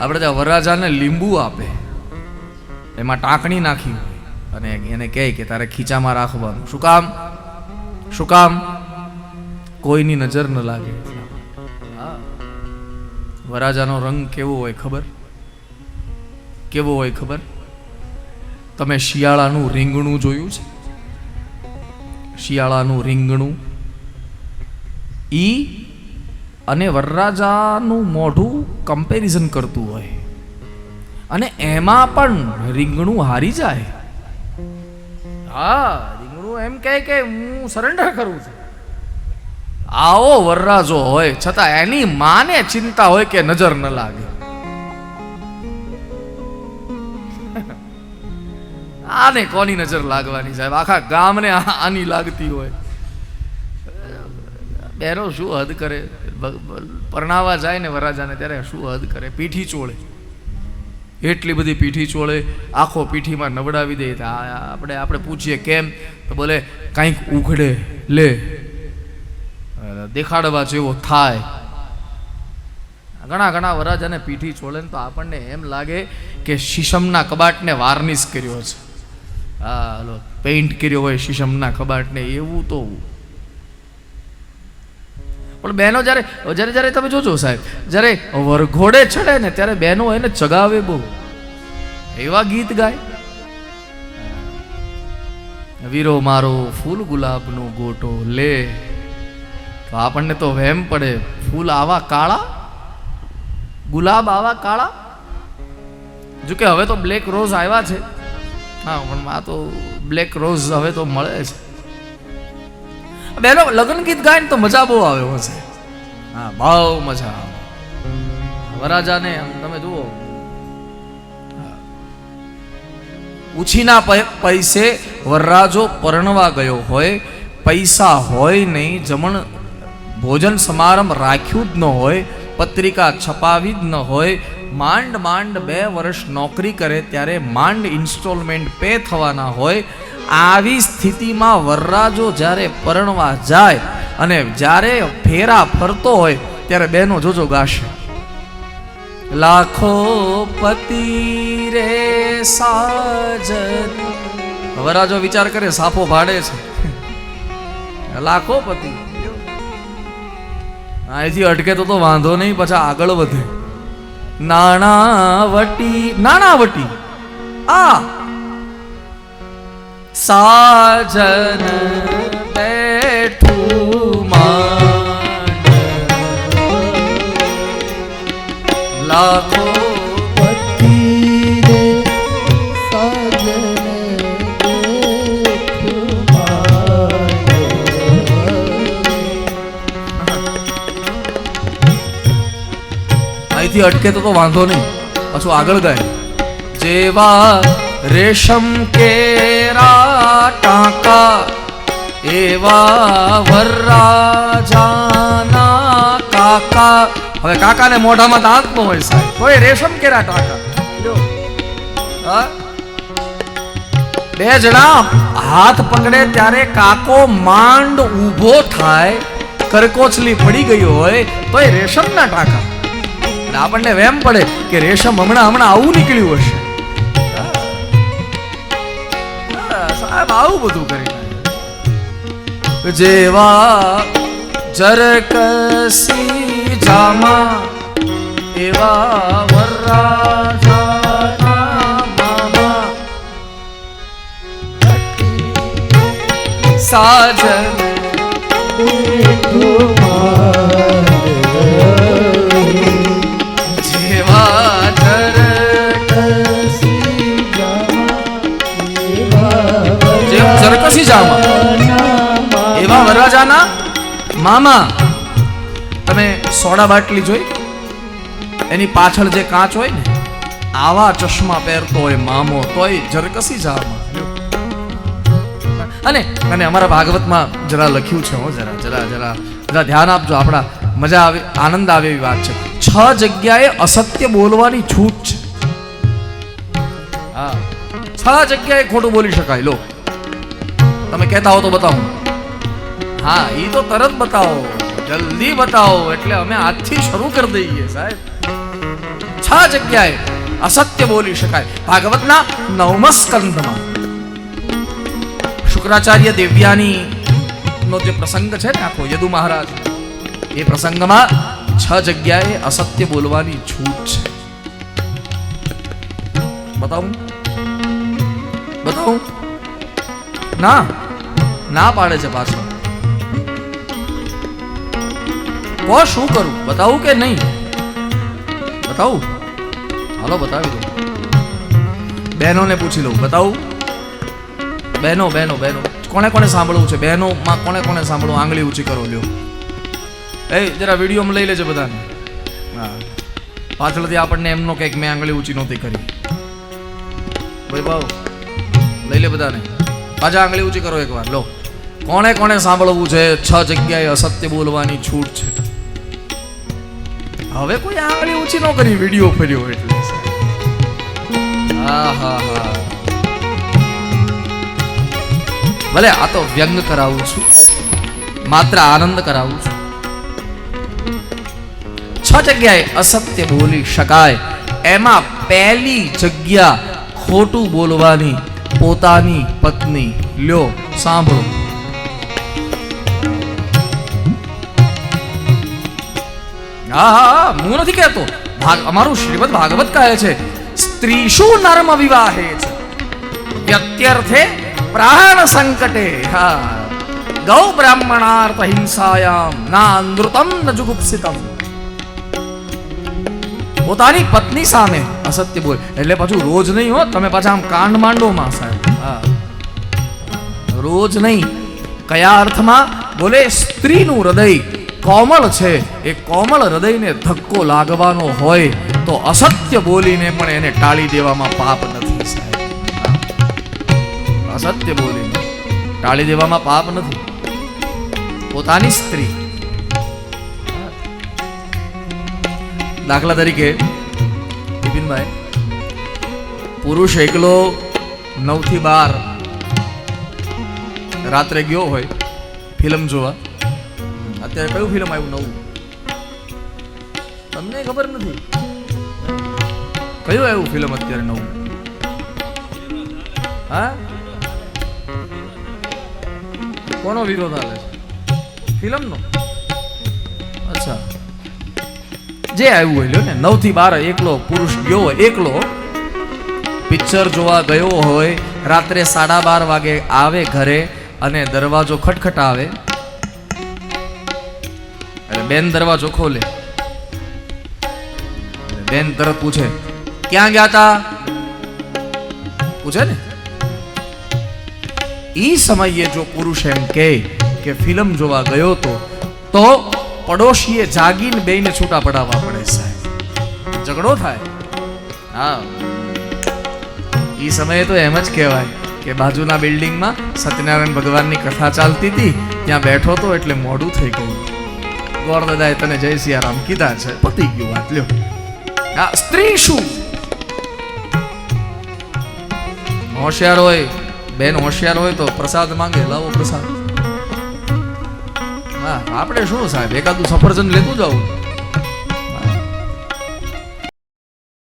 આપણે ત્યાં વરરાજાને લીંબુ આપે. એમાં ટાંકણી નાખી અને એને કહે કે તારે ખીચામાં રાખવાનું. શું કામ? શું કામ? કોઈની નજર ન લાગે. વરાજાનો રંગ કેવો હોય ખબર? કેવો હોય ખબર? તમે શિયાળાનું રીંગણું જોયું છે? શિયાળાનું રીંગણું. ઈ અને વરરાજાનું મોઢું કમ્પેરિઝન કરતું હોય. અને એમાં પણ રીંગણું હારી જાય. હા, રીંગણું એમ કહે કે હું સરેન્ડર કરું છું. આવો વરરાજો હોય, છતાં એની માને ચિંતા હોય કે નજર ન લાગે. આને કોની નજર લાગવાની સાહેબ? આખા ગામને આની લાગતી હોય. બેનો શું હદ કરે? પરણાવા જાય ને વરાજાને ત્યારે શું હદ કરે? પીઠી ચોળે. એટલી બધી પીઠી ચોળે આખો પીઠીમાં નવડાવી દે. આપણે આપણે પૂછીએ કેમ? તો બોલે, કાંઈક ઉઘડે, લે. દેખાડવા જેવો થાય. ઘણા ઘણા વરાજાને પીઠી ચોળે તો આપણને એમ લાગે કે શીશમના કબાટને વાર્નિશ કર્યો છે. હલો પેઇન્ટ કર્યો હોય શીશમના કબાટને, એવું તો પણ બહેનો જ્યારે જ્યારે જ્યારે તમે જોજો સાહેબ, જ્યારે વરઘોડે ચડે ને ત્યારે બહેનો એને ચગાવે બહુ. એવા ગીત ગાય. વીરો મારો, ફૂલ ગુલાબનો ગોટો લે. તો આપણને તો વહેમ પડે, ફૂલ આવા કાળા? ગુલાબ આવા કાળા? જોકે હવે તો બ્લેક રોઝ આવ્યા છે. હા, પણ આ તો બ્લેક રોઝ હવે તો મળે છે. બેનો લગ્ન ગીત ગાય ને તો મજા બહુ આવે હશે હા, બહુ મજા આવે. વરાજાને તમે જુઓ. ઉછીના પૈસે વરરાજો પરણવા ગયો હોય, પૈસા હોય નહીં, જમણ ભોજન સમારંભ રાખ્યું જ ન હોય, પત્રિકા છપાવી જ ન હોય માંડ માંડ બે વર્ષ નોકરી કરે ત્યારે માંડ ઇન્સ્ટોલમેન્ટ પે થવાના હોય આવી સ્થિતિમાં વરરાજો જ્યારે પરણવા જાય અને જ્યારે ફેરા ફરતો હોય, ત્યારે બહેનો જોજો ગાશે. લાખો પતિ રે સાજન. વરરાજો વિચાર કરે, સાફો ભાડે છે. લાખો પતિ. અહીંથી અટકે તો તો વાંધો નહીં, પછી આગળ વધે. નાણાવટી નાણાવટી. આ સાજન બેઠું લાખો અહીંથી અટકે તો વાંધો નહીં. પાછું આગળ ગાય. જેવા રેશમ કેરા ટાંકા, એવા વરરાજાના કાકા. હવે કાકાને મોઢામાં દાંત ન હોય સાહેબ. તોય રેશમ કેરા ટાંકા? બે જણા હાથ પકડે ત્યારે કાકો માંડ ઊભો થાય, કરકોચલી પડી ગઈ હોય, તોય રેશમના ટાંકા. આપણને વેમ પડે કે રેશમ હમણાં હમણાં આવું નીકળ્યું હશે. સાહેબ આવું બધું કરી જેવા જરકસી જામા એવા વરરાજાના મામા સાજન જામા. એવા વરરાજાના મામા. તમે સોડા બાટલી જોઈ? એની પાછળ જે કાચ હોય ને, આવા ચશ્મા પહેરતો હોય મામો, તોય જરકસી જામાં. અને અને અમારા ભાગવતમાં જરા લખ્યું છે હો, જરા જરા જરા જરા ધ્યાન આપજો, આપણા મજા આવે, આનંદ આવે એવી વાત છે. છ જગ્યાએ અસત્ય બોલવાની છૂટ છે. હા. છ જગ્યાએ ખોટું બોલી શકાય, લો. તમે કહેતા હો તો બતાવું. હા એ તો તરત બતાવો. જલ્દી બતાવો, એટલે અમે આજથી શરૂ કરી દઈએ, સાહેબ. છ છ જગ્યાએ અસત્ય બોલી શકાય. ભાગવતના નવમ સ્કંદમાં. શુક્રાચાર્ય દેવ્યાની નો જે પ્રસંગ છે ને આખો, યદુ મહારાજ, એ પ્રસંગમાં છ જગ્યાએ અસત્ય બોલવાની છૂટ છે. બતાવું? બતાવું? ના ના પાડે છે પાછો. કો શું કરું? બતાવું કે નહીં? બતાવું? હાલો, બતાવી દઉં. બહેનોને પૂછી લઉં. બતાવું? બહેનો બહેનો બહેનો. કોને કોને સાંભળવું છે? બહેનો માં કોને કોને સાંભળવું આંગળી ઊંચી કરો, લ્યો. એ, જરા વિડીયોમાં લઈ લેજે બધાને. હા. પાછળથી આપણને એમનો કંઈક મેં આંગળી ઊંચી નહોતી કરી. ભાઈ, ભાવ. લઈ લે બધાને. પાછા આંગળી ઊંચી કરો એકવાર, લો. કોણે કોણે સાંભળવું છે? છ જગ્યાએ અસત્ય બોલવાની છૂટ છે. હવે કોઈ આંગળી ઊંચી ન કરી, વીડિયો ફર્યો એટલે. હા હા હા. ભલે, આ તો વ્યંગ કરાવું છું. માત્ર આનંદ કરાવું છું. છ જગ્યાએ અસત્ય બોલી શકાય. એમાં પહેલી જગ્યા ખોટું બોલવાની પોતાની પત્ની. લ્યો, સાંભળો. હા નથી કહેતો. અમારું શ્રીમદ ભાગવત કહે છે સ્ત્રી શું નર્મ વિવાહે છે. વ્યત્યર્થે પ્રાણ સંકટે, હા. ગૌ બ્રાહ્મણાર્થ હિંસાયામ, ના નૃતમ ન જુગુપ્સિતમ. પોતાની પત્ની સામે અસત્ય બોલ. એટલે પાછું રોજ નહીં હો, તમે પાછા આમ કાંડ માંડો માં સાહેબ. હા. રોજ નહીં. કયા અર્થમાં? બોલે, સ્ત્રીનું હૃદય કોમળ છે. એ કોમળ હૃદયને ધક્કો લાગવાનો હોય તો અસત્ય બોલીને પણ એને ટાળી દેવામાં પાપ નથી સાહેબ. અસત્ય બોલીને ટાળી દેવામાં પાપ નથી. પોતાની સ્ત્રી દાખલા તરીકે બિપિનભાઈ પુરુષ એકલો નવથી બાર રાત્રે ગયો હોય, ફિલ્મ જોવા. અત્યારે કયું ફિલ્મ આવ્યું નવું? તમને ખબર નથી? કયું આવ્યું ફિલ્મ અત્યારે નવું? હા? કોનો વિરોધ આવે છે? ફિલ્મનો? અચ્છા. જે આવ્યું હોય ને નવથી બાર એકલો પુરુષ ગયો હોય, એકલો, પિક્ચર જોવા ગયો હોય, રાત્રે સાડા બાર વાગે આવે ઘરે અને દરવાજો ખટખટાવે. એટલે બેન દરવાજો ખોલે. બેન તરત પૂછે, ક્યાં ગયા તા? પૂછે ને. ઈ સમયે જો પુરુષ એમ કે ફિલ્મ જોવા ગયો તો તો પડોશીએ જાગીને બેયને છૂટા પડાવવા પડે સાહેબ. ઝઘડો થાય. હા. એ સમયે તો એમ જ કહેવાય કે બાજુના બિલ્ડિંગમાં સત્યનારાયણ ભગવાનની કથા ચાલતી હતી, ત્યાં બેઠો તો એટલે મોડું થઈ ગયું. ગોરદાદાએ તને જય સિયારામ કીધા છે, પતી ગયું વાત, લ્યો. આ સ્ત્રી શું? હોશિયાર હોય, બેન હોશિયાર હોય તો પ્રસાદ માંગે, લાવો પ્રસાદ. હા આપણે શું સાહેબ એકાદું સફરજન લેતું જાવું